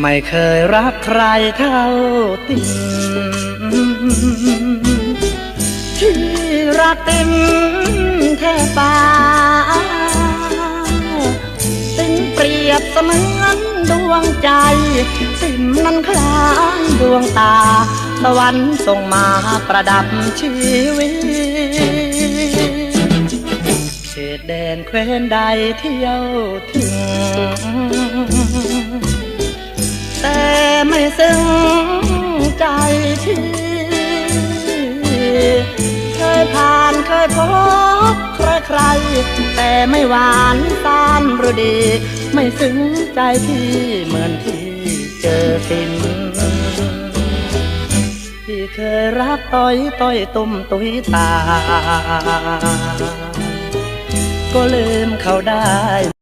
ไม่เคยรักใครเท่าติมที่รักติมแท่ฟ้าติมเปรียบเสมือนดวงใจ ติมนั้นคล้ายดวงตาตะวันส่งมาประดับชีวิต ตแดนแคว้นใดเที่ยวถึง แต่ไม่ซึ้งใจพี่เคยผ่านเคยพบใครใคร แต่ไม่หวานตามรดี ไม่ซึ้งใจพี่เหมือนที่เจอติมที่เคยรักต้อยต้อยตุ้มตุยตา ก็ลืมเขาได้